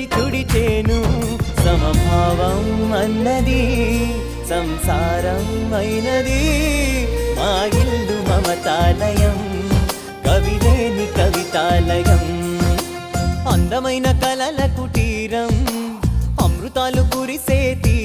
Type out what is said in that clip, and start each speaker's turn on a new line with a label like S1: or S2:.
S1: చేతులొచ్చి తుడిచేను. సమభావం అన్నది సంసారం అయినది. మా ఇల్లు మమతాలయం కవిలేని కవితాలయం. అందమైన కలల కుటీరం అమృతాలు కురిసే తీరం.